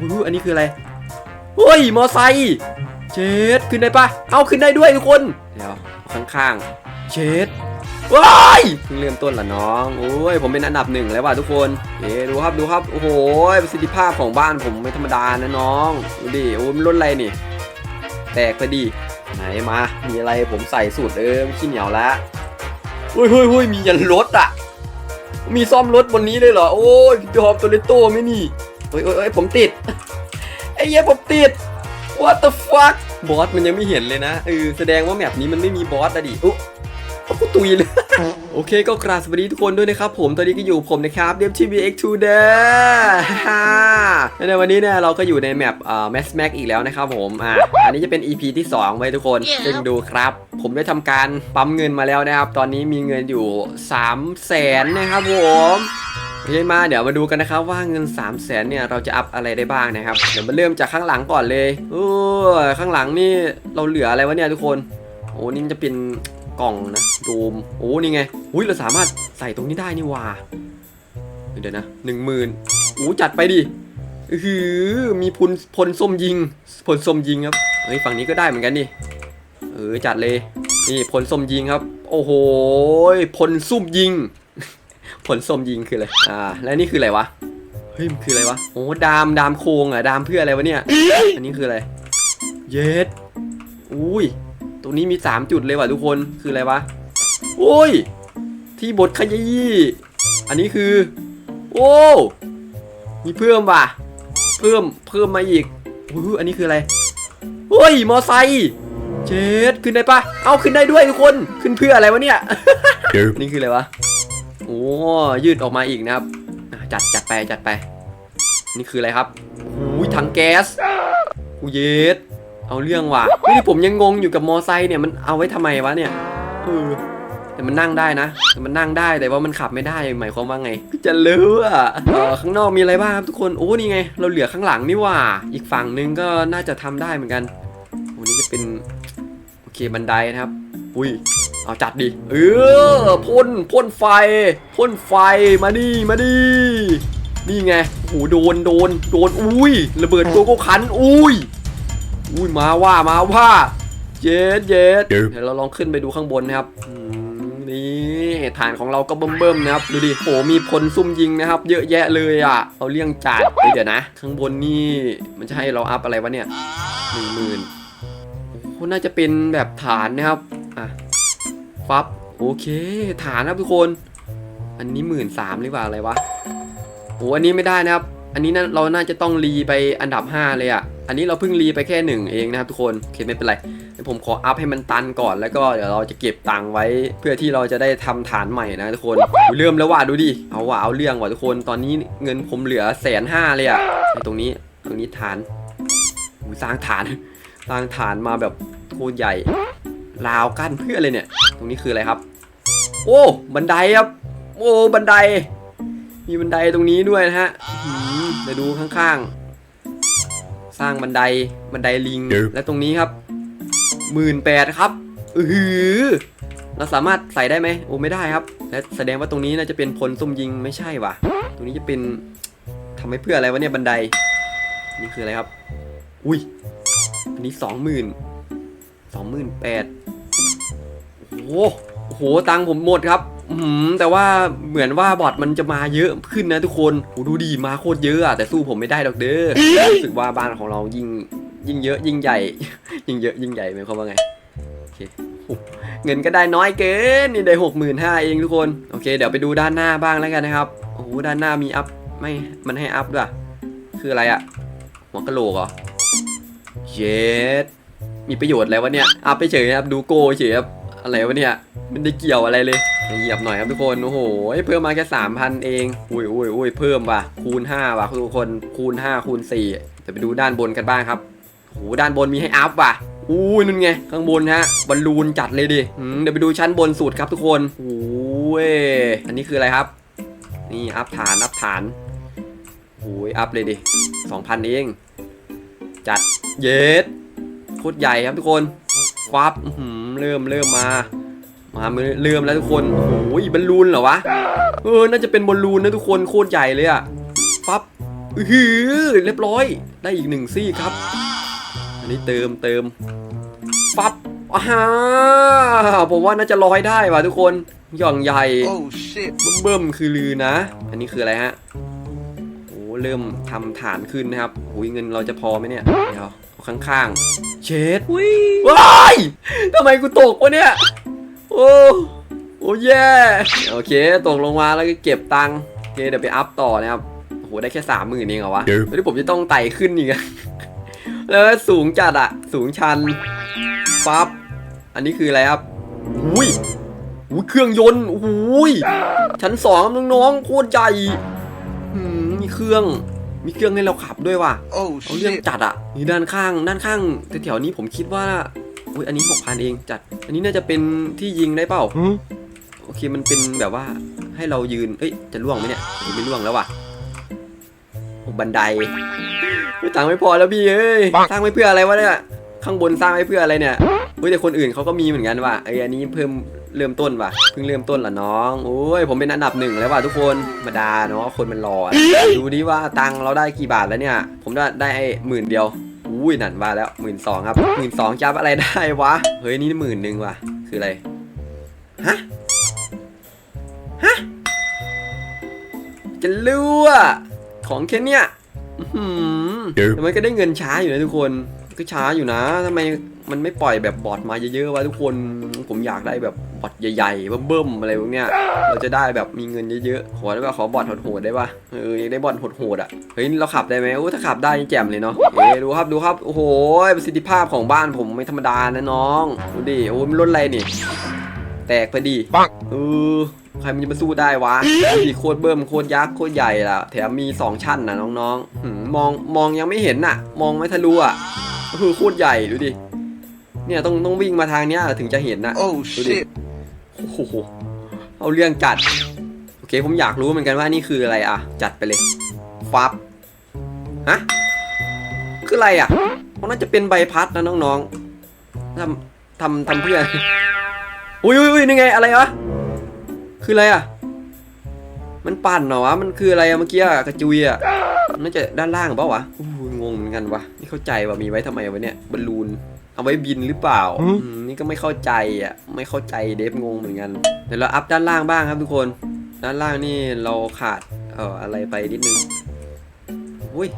อู้อันนี้คืออะไรเฮ้ยมอไซค์เชดขึ้นได้ปะเอาขึ้นได้ด้วยทุกคน เดี๋ยวข้างๆ เชดว้ายเพิ่งเริ่มต้นละน้องโอ้ยผมเป็นอันดับหนึ่งแล้วว่ะทุกคนเอ๊ดูครับดูครับโอ้โหประสิทธิภาพของบ้านผมไม่ธรรมดานะน้องดูดิโอ้ยมันรถอะไรนี่ แตกไปดิไหนมา มีอะไรผมใส่สูตรเดิมขี้เหนียวแล้วเฮ้ยเฮ้ยเฮ้ยมียันรถอะ มีซ่อมรถบนนี้เลยเหรอโอ้ยพี่จอมตัวเลโต้ไหม่นี่ เฮ้ยเฮ้ยเฮ้ยผมติดไอ้เหี้ยผมติด what the fuck บอสมันยังไม่เห็นเลยนะเออแสดงว่าแมปนี้มันไม่มีบอสอะดิอุ๊เอากูตุยเลยโอเคก็กราบสวัสดีทุกคนด้วยนะครับผมตอนนี้ก็อยู่ผมนะครับเดฟทีวีเอ็กทูเดในวันนี้เนี่ยเราก็อยู่ในแมปเอ่อแมสแม็กอีกแล้วนะครับผมอะอันนี้จะเป็น EP ที่ 2 ไว้ทุกคน Yeah. ซึ่งดูครับ ผมได้ทำการปั๊มเงินมาแล้วนะครับ ตอนนี้มีเงินอยู่ 3 0 0แสนนะครับผม โอเคมาเดี๋ยวมาดูกันนะครับว่าเงิน 3 0 0แสนเนี่ยเราจะอัพอะไรได้บ้างนะครับ เดี๋ยวมาเริ่มจากข้างหลังก่อนเลยโอ้ข้างหลังนี่เราเหลืออะไรวะเนี่ยทุกคน โอ้นี่จะเป็นกล่องนะโดมโอ้นี่ไงอุ้ยเราสามารถใส่ตรงนี้ได้นี่ว่าเดี๋ยวนะหนึ่งหมื่นโอ้จัดไปดิอือหือมีพลพลส้มยิงพลส้มยิงครับเฮ้ยฝั่งนี้ก็ได้เหมือนกันดิเออจัดเลยนี่พลส้มยิงครับ โอ้โหพลซุ่มยิง พลส้มยิงคืออะไร อ่า แล้วนี่คืออะไรวะ เฮ้ย มันคืออะไรวะ โอ้ดาม ดามโคงอะดามเพื่ออะไรวะเนี่ย อันนี้คืออะไร เย็ดอุ้ย ตรงนี้มี 3 จุดเลยว่ะทุกคน คืออะไรวะโอ้ย ที่บทขยี้ อันนี้คือ โอ้มีเพิ่มว่ะ เพิ่ม เพิ่มมาอีกอู้อันนี้คืออะไรโอ้ย มอไซค์เจ็ดขึ้นได้ปะ เอาขึ้นได้ด้วยทุกคน ขึ้นเพื่ออะไรวะเนี่ย นี่คืออะไรวะโอ้ยืดออกมาอีกนะครับจัดจัดไปจัดไป นี่คืออะไรครับอุ้ยถังแก๊สอูเยสเอาเรื่องว่ะนี่ผมยังงงอยู่กับมอไซค์เนี่ยมันเอาไว้ทำไมวะเนี่ยเออแต่มันนั่งได้นะแต่มันนั่งได้แต่ว่ามันขับไม่ได้หมายความว่าไง จะรู้อะเออข้างนอกมีอะไรบ้างครับทุกคนโอ้นี่ไง เราเหลือข้างหลังนี่ว่า อีกฝั่งนึงก็น่าจะทำได้เหมือนกันโอ้นี่จะเป็นโอเคบันไดนะครับ อุ้ย เอาจัดดิ เออพ่นพ่นไฟพ่นไฟมาดิมาดินี่ไงโอ้โหโดนโดนโดนอุ้ยระเบิดโกโก้คันอุ้ยอุ้ยมาว่ามาว่าเย็ดเย็ดเดี๋ยวเดี๋ยวเราลองขึ้นไปดูข้างบนนะครับอืมนี่ฐานของเราก็เบิ่มๆนะครับ ดูดิโหมีพลซุ่มยิงนะครับ เยอะแยะเลยอะเอาเลี่ยงจัดเฮ้ยเดี๋ยวนะ ข้างบนนี่มันจะให้เราอัพอะไรวะเนี่ยหนึ่งหมื่นโอ้น่าจะเป็นแบบฐานนะครับอะ ฟับโอเค ฐานนะครับทุกคน อันนี้หมื่นสามหรือเปล่าอะไรวะโอ้อันนี้ไม่ได้นะครับ อันนี้นะเราน่าจะต้องรีไปอันดับ 5 เลยอะ่ะ อันนี้เราเพิ่งรีไปแค่หนึ่งเองนะครับทุกคนโอเคไม่เป็นไรผมขออัพให้มันตันก่อนแล้วก็เดี๋ยวเราจะเก็บตังค์ไว้เพื่อที่เราจะได้ทำฐานใหม่นะทุกคนเริ่มแล้วว่ะดูดิเอาว่ะเอาเรื่องว่ะทุกคนตอนนี้เงินผมเหลือแสนห้าเลยอะ่ะตรงนี้ตรงนี้ฐานสร้างฐานสร้างฐานมาแบบโคตรใหญ่ราวกั้นเพื่ออะไรเนี่ย ตรงนี้คืออะไรครับ โอ้ บันไดครับ โอ้ บันได มีบันไดตรงนี้ด้วยนะฮะอื้อหือเดี๋ยวดูข้างๆ สร้างบันได บันไดลิงเดี๋ยวและตรงนี้ครับหมื่นแปดครับ อือหือ เราสามารถใส่ได้ไหม โอ้ ไม่ได้ครับ และแสดงว่าตรงนี้น่าจะเป็นพลส้มยิงไม่ใช่ว่ะตรงนี้จะเป็นทำไว้เพื่ออะไรวะเนี่ยบันได นี่คืออะไรครับ อุ้ย อันนี้สองหมื่นสองหมื่นแปด โอ้โหตังผมหมดครับอืมแต่ว่าเหมือนว่าบอทมันจะมาเยอะขึ้นนะทุกคนโหดูดีมาโคตรเยอะอะแต่สู้ผมไม่ได้ดอกเด้อรู้สึกว่าบ้านของเรายิ่งยิ่งเยอะยิ่งใหญ่ ยิ่งเยอะยิ่งใหญ่หมายความว่าไงโอเคเงินก็ได้น้อยเกินนี่ได้หกหมื่นห้าเองทุกคนโอเค เดี๋ยวไปดูด้านหน้าบ้างแล้วกันนะครับโอ้โหด้านหน้ามีอัพไม่มันให้อัพด้วยคืออะไรอะหัวกะโหลกเหรอเย็ดมีประโยชน์อะไรวะเนี่ยอัพไปเฉยครับดูโก้เฉยครับ อะไรวะเนี่ยไม่ได้เกี่ยวอะไรเลยเหยียบหน่อยครับทุกคนโอ้โหเพิ่มมาแค่สามพันเองอุ้ยอุ้ยอุ้ยเพิ่มว่ะคูณห้าว่ะทุกคนคูณห้าคูณสี่เดี๋ยวไปดูด้านบนกันบ้างครับโหด้านบนมีให้อัพว่ะอู้ยนั่นไงข้างบนฮะบอลลูนจัดเลยดิอืมเดี๋ยวไปดูชั้นบนสุดครับทุกคนโอ้ยอันนี้คืออะไรครับ นี่อัพฐานอัพฐานโอ้ยอัพเลยดิสองพันเอง จัดเยสโคตรใหญ่ครับทุกคนฟับอื้อหือ เริ่มเริ่มมา มาเริ่มแล้วทุกคนโอ้ยบอลลูนเหรอวะเออน่าจะเป็นบอลลูนนะทุกคนโคตรใหญ่เลยอะฟับอือหือเรียบร้อย ได้อีกหนึ่งซี่ครับ อันนี้เติมเติมฟับอ่าผมว่าน่าจะร้อยได้ว่ะทุกคนหย่องใหญ่ Oh shit. เบิ่มๆคือลือนะ อันนี้คืออะไรฮะโอ้เริ่มทำฐานขึ้นนะครับโอ้ยเงินเราจะพอไหมเนี่ยเดี๋ยว ข้างๆ เช็ดว้ายทำไมกูตกวะเนี่ย โอ้โอ้แย่โอเค ตกลงมาแล้วก็เก็บตังค์โอเคเดี๋ยวไปอัพต่อนะครับโอ้โหได้แค่สามหมื่นเองเหรอวะเดี๋ยวแล้วผมจะต้องไต่ขึ้นอีกอะแล้วสูงจัดอะสูงชันปั๊บอันนี้คืออะไรครับอุ้ยอุ้ยเครื่องยนต์อุ้ยชั้นสองครับน้องๆโคตรใหญ่หืมมีเครื่อง มีเครื่องให้เราขับด้วยว่ะ Oh เอาเรื่อง shit. จัดอะนี่ด้านข้างด้านข้างแถวๆนี้ผมคิดว่าอุ้ยอันนี้หกพันเองจัด อันนี้น่าจะเป็นที่ยิงได้เปล่าโอเคมันเป็นแบบว่าให้เรายืนเอ้ยจะล่วงไหมเนี่ยโอ้ยไม่ล่วงแล้วว่ะโอ้บันไดไม่ตังค์ไม่พอแล้วพี่เอ้ยปังสร้างไว้เพื่ออะไรวะเนี่ยข้างบนสร้างไว้เพื่ออะไรเนี่ยเฮ้ยแต่คนอื่นเขาก็มีเหมือนกันว่ะไอ้ยอันนี้เพิ่ม เริ่มต้นว่ะเพิ่งเริ่มต้นละน้องโอ้ยผมเป็นอันดับหนึ่งแล้วว่ะทุกคนธรรมดาเนาะคนมันรออะดูดิว่าตังค์เราได้กี่บาทแล้วเนี่ย ผมได้ได้ไอ้หมื่นเดียวอุ้ยนั่นว่าแล้วหมื่นสองครับหมื่นสองจะเอาอะไรได้วะเฮ้ยนี่หมื่นหนึ่งว่ะคืออะไรฮะจะรู้อะของแค่เนี้ยอื้อหือเดี๋ยวแต่มันก็ได้เงินช้าอยู่นะทุกคนก็ช้าอยู่นะทำไม มันไม่ปล่อยแบบบอทมาเยอะๆวะทุกคนผมอยากได้แบบบอทใหญ่ๆเบิ่มๆอะไรพวกเนี้ยเราจะได้แบบมีเงินเยอะๆขอได้ป่ะขอบอทโหดๆได้ป่ะเอออยากได้บอทโหดๆอะเฮ้ยเราขับได้ไหมโอ้ถ้าขับได้นี่แจ่มเลยเนาะเอ้ดูครับดูครับโอ้โหประสิทธิภาพของบ้านผมไม่ธรรมดานะน้องดูดิโอ้ยมันรถอะไรนี่ แตกพอดีปังเออใครมันจะมาสู้ได้วะดีโคตรเบิ่มโคตรยักษ์โคตรใหญ่ล่ะ แถมมีสองชั้นนะน้องๆหืมมองมองยังไม่เห็นน่ะ มองไม่ทะลุอะคือโคตรใหญ่ดูดิ เนี่ยต้องต้องวิ่งมาทางเนี้ยถึงจะเห็นน่ะ Oh Dude. shit. โอ้โหเอาเรื่องจัด โอเคผมอยากรู้เหมือนกันว่านี่คืออะไรอะ จัดไปเลยฟับฮะคืออะไรอะมันน่าจะเป็นใบพัดนะน้องๆทำทำทำเพื่ออุ้ยอุ้ยอุ้ยนี่ไงอะไรวะคืออะไรอะ มันปั่นเหรอวะมันคืออะไรอะเมื่อกี้อะกระจุยอะน่าจะด้านล่างเปล่าวะอู้ยงงเหมือนกันวะไม่เข้าใจว่ามีไว้ทำไมวะเนี่ยบอลลูน เอาไว้บินหรือเปล่าอืม อืมนี่ก็ไม่เข้าใจอะ ไม่เข้าใจเดฟงงเหมือนกันเดี๋ยวเราอัพด้านล่างบ้างครับทุกคน ด้านล่างนี่เราขาดเอ่ออะไรไปนิดนึงอุ้ย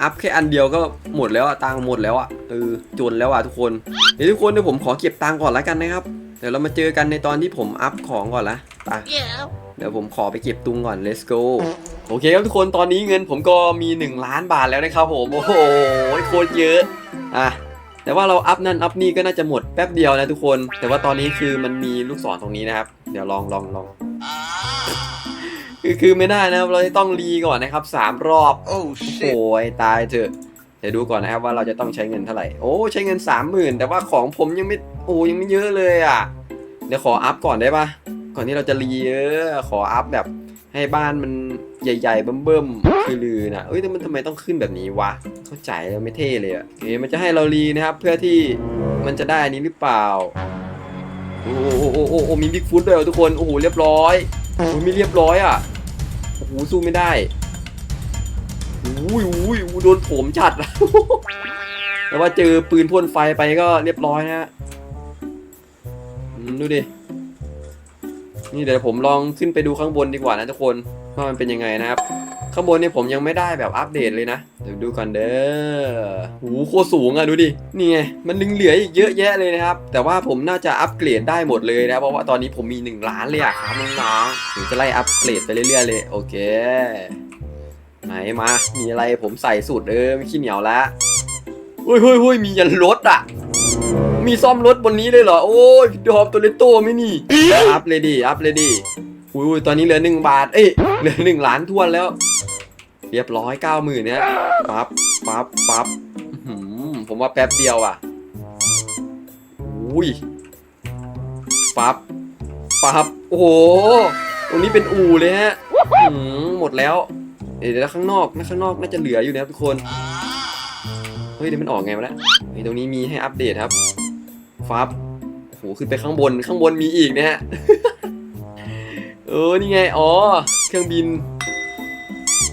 อัพแค่อันเดียวก็หมดแล้วอะตังค์หมดแล้วอะเออจนแล้วอะทุกคนเดี๋ยวทุกคนเดี๋ยวผมขอเก็บตังค์ก่อนแล้วกันนะครับเดี๋ยวเรามาเจอกันในตอนที่ผมอัพของก่อนละไปเดี๋ยวผมขอไปเก็บตุงก่อน let's go โอเคครับทุกคนตอนนี้เงินผมก็มี 1 ล้านบาทแล้วนะครับผม โอ้โหโคตรเยอะ อะ แต่ว่าเราอัพนั่นอัพนี่ก็น่าจะหมดแป๊บเดียวนะทุกคน แต่ว่าตอนนี้คือมันมีลูกศรตรงนี้นะครับ เดี๋ยวลองลองลองคือคือไม่ได้นะครับเราจะต้องรีก่อนนะครับสามรอบ Oh โอ้ shit. ยตายเถอะเดี๋ยวดูก่อนนะครับว่าเราจะต้องใช้เงินเท่าไหร่โอ้ใช้เงินสามหมื่นแต่ว่าของผมยังไม่โอ้ยังไม่เยอะเลยอะเดี๋ยวขออัพก่อนได้ปะก่อนที่เราจะรีเออขออัพแบบ ให้บ้านมันใหญ่ๆเบิ่มๆคือลือนะเอ้ยแต่มันทำไมต้องขึ้นแบบนี้วะ เข้าใจแล้วไม่เท่เลยอะโอเคมันจะให้เรารีนะครับ เพื่อที่มันจะได้อันนี้หรือเปล่า โอ้โหโอ้โหโอ้มีบิ๊กฟุตด้วยทุกคน โอ้โหเรียบร้อยโอ้โหมีเรียบร้อยอะ โอ้โหสู้ไม่ได้อุ้ยอุ้ยอุ้ยโดนโถมจัดแต่ว่าเจอปืนพ่นไฟไปก็เรียบร้อยนะฮะดูดิ นี่เดี๋ยวผมลองขึ้นไปดูข้างบนดีกว่านะทุกคนว่ามันเป็นยังไงนะครับ ข้างบนนี่ผมยังไม่ได้แบบอัปเดตเลยนะ เดี๋ยวดูก่อนเด้อหูโคสูงอะดูดินี่ไงมันยังเหลืออีกเยอะแยะเลยนะครับ แต่ว่าผมน่าจะอัปเกรดได้หมดเลยนะเพราะว่าตอนนี้ผมมี 1 ล้านเลยอะครับน้องๆถึงจะไล่อัปเกรดไปเรื่อยๆเลยโอเค ไหนมา มีอะไรผมใส่สูตรเออไม่ขี้เหนียวแล้วเฮ้ยเฮ้ยเฮ้ยมียันรถอะ มีซ่อมรถบนนี้เลยเหรอ โอ้ยดอมตัวเลโต้ไม่นี่อัพเลยดิอัพเลยดิอุ้ยอุ้ยตอนนี้เหลือหนึ่งบาท เอ้ยเหลือหนึ่งล้านทวนแล้ว เรียบร้อยเก้าหมื่นเนี่ยปั๊บปั๊บปั๊บผมว่าแป๊บเดียวอะอุ้ยปั๊บปั๊บโอ้โหตรงนี้เป็นอู่เลยฮะหมดแล้วเดี๋ยวข้างนอกนะข้างนอกน่าจะเหลืออยู่นะทุกคน เฮ้ยเดี๋ยวมันออกไงวะเนี่ยเฮ้ยตรงนี้มีให้อัปเดตครับ ฟับโอ้โหขึ้นไปข้างบนข้างบนมีอีกนะฮะเออนี่ไงอ๋อเครื่องบิน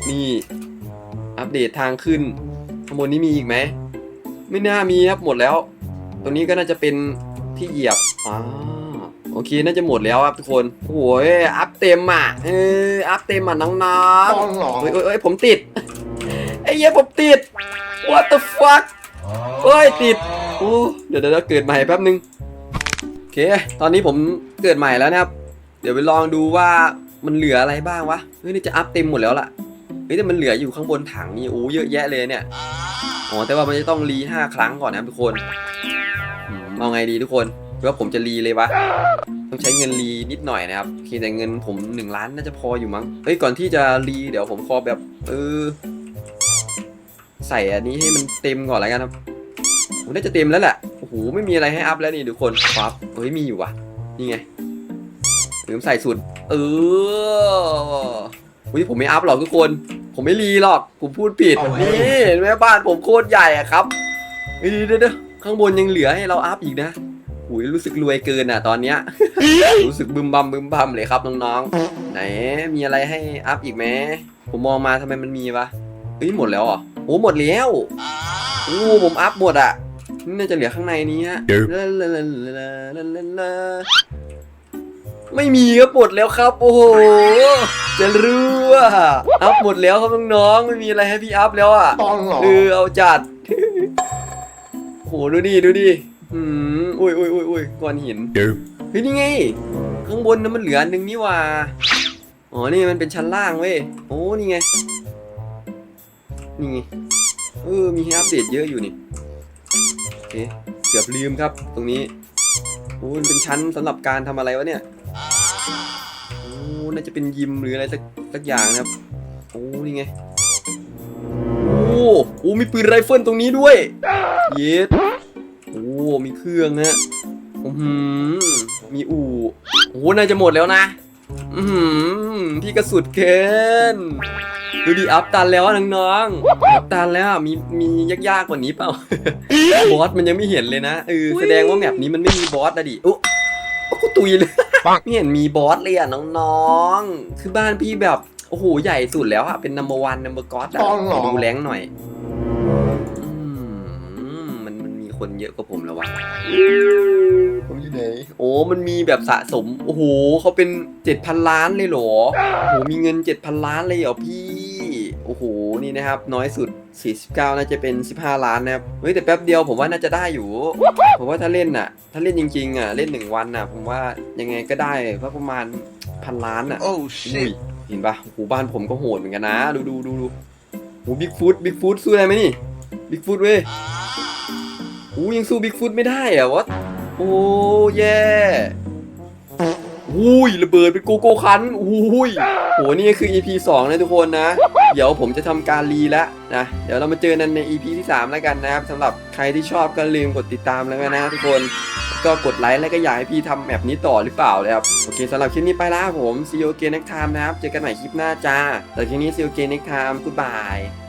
นี่อัปอัปเดตทางขึ้นข้างบนนี้มีอีกไหมไม่น่ามีครับหมดแล้ว ตรงนี้ก็น่าจะเป็นที่เหยียบอ๋อโอเคน่าจะหมดแล้วครับทุกคนโอ้ยอัพเต็มอะเอออัพเต็มอะน้องต้องหรอๆเฮ้ยเฮ้ยเฮ้ยผมติดไอ้เหี้ยผมติด what the fuck เฮ้ยติด โอ้เดี๋ยวเดี๋ยวเกิดใหม่แป๊บนึงโอเค ตอนนี้ผมเกิดใหม่แล้วนะครับ เดี๋ยวไปลองดูว่ามันเหลืออะไรบ้างวะเฮ้ยนี่จะอัพเต็มหมดแล้วล่ะเฮ้ยแต่มันเหลืออยู่ข้างบนถังนี่โอ้เยอะแยะเลยเนี่ยอ๋อแต่ว่ามันจะต้องรีห้าครั้งก่อนนะทุกคนเอาไงดีทุกคนว่าผมจะรีเลยวะต้องใช้เงินรีนิดหน่อยนะครับโอแต่เงินผมหนึ่งล้านน่าจะพออยู่มั้งเฮ้ยก่อนที่จะรีเดี๋ยวผมขอแบบเออใส่อันนี้ให้มันเต็มก่อนแล้วกันครับ ผมน่าจะเต็มแล้วแหละโอ้โหไม่มีอะไรให้อัพแล้วนี่ทุกคนปั๊บเฮ้ยมีอยู่ว่ะนี่ไงลืมใส่สุด เอออุ้ยผมไม่อัพหรอกทุกคน ผมไม่รีหรอก ผมพูดผิดเอาไว้นี่เห็นไหมบ้านผมโคตรใหญ่อะครับเฮ้ยเดี๋ยวเดี๋ยวข้างบนยังเหลือให้เราอัพอีกนะอุ้ยรู้สึกรวยเกินอะตอนเนี้ยรู้สึกบึมบัมบึมบัมเลยครับน้องๆไหนมีอะไรให้อัพอีกไหมผมมองมาทำไมมันมีวะเฮ้ยหมดแล้วเหรอโอ้หมดแล้วโอ้ผมอัพหมดอะ นี่น่าจะเหลือข้างในนี้ฮะลาลาลาลาลาลาลาไม่มีครับหมดแล้วครับ โอ้โห จะรู้ว่าอัพหมดแล้วครับน้องๆ ไม่มีอะไรให้พี่อัพแล้วอะต้องหรอเออเอาจัด โหดูดิดูดิอืมอุ้ยอุ้ยอุ้ยอุ้ยก้อนหินเฮ้ยนี่ไง ข้างบนนั้นมันเหลืออันหนึงนี่หว่า อ๋อ นี่มันเป็นชั้นล่างเว้ย โอ้ นี่ไง นี่ไง เออ มีให้อัปเดตเยอะอยู่นี่โอ เคเกือบลืมครับ ตรงนี้โอ้เป็นชั้นสำหรับการทำอะไรวะเนี่ยโอ้น่าจะเป็นยิมหรืออะไรสักสักอย่างนะครับโอ้นี่ไงโอ้โอ้มีปืนไรเฟิลตรงนี้ด้วย เย็ดโอ้มีเครื่องฮะอือหือมีอู่โอ้น่าจะหมดแล้วนะ อือหือพี่กระสุดเกิน ดูดิอัพตันแล้วอะน้องๆอัพตันแล้วอะมีมียากๆกว่านี้เปล่า บอสมันยังไม่เห็นเลยนะเออแสดงว่าแมปนี้มันไม่มีบอสอะดิอุ๊โอ้กูตุยเลยไม่เห็นมีบอสเลยอะน้องๆ คือบ้านพี่แบบโอ้โหใหญ่สุดแล้วอะเป็นนัมเบอร์วันนัมเบอร์ก็อดอะต้องหรอ ดูแรงหน่อยอืมมันมันมีคนเยอะกว่าผมแล้ววะ ผมอยู่ไหนโอ้มันมีแบบสะสม โอ้โหเขาเป็น 7,000 ล้านเลยเหรอ โอ้โห มีเงิน 7,000 ล้านเลยเหรอพี่ โอ้โห นี่นะครับ น้อยสุด 49 น่าจะเป็น 15 ล้านนะครับ เฮ้ย แต่แป๊บเดียวผมว่าน่าจะได้อยู่ ผมว่าถ้าเล่นน่ะ ถ้าเล่นจริงๆอะ เล่นหนึ่งวันน่ะ ผมว่ายังไงก็ได้เพราะประมาณพันล้านอะ โอ้อุ้ยเห็นปะโอ้โหบ้านผมก็โหดเหมือนกันนะ ดูดูดูดูโอ้บิ๊กฟุตบิ๊กฟุตสู้ได้ไหมนี่ บิ๊กฟุตเว้ยโอ้ยังสู้บิ๊กฟุตไม่ได้อะวะ โอ้แย่ อุ้ยระเบิดเป็นโกโก้คันอุ้ยโหนี่คือ EP 2 นะทุกคนนะ เดี๋ยวผมจะทำการรีแล้วนะ เดี๋ยวเรามาเจอกันใน EP ที่ 3 แล้วกันนะครับสำหรับใครที่ชอบก็ลืมกดติดตามแล้วกันนะทุกคนก็กดไลค์แล้วก็อยากให้พี่ทำแบบนี้ต่อหรือเปล่านะครับโอเคสำหรับคลิปนี้ไปแล้วผม See you again next time นะครับ เจอกันใหม่คลิปหน้าจ้าแต่คลิปนี้ See you again next time goodbye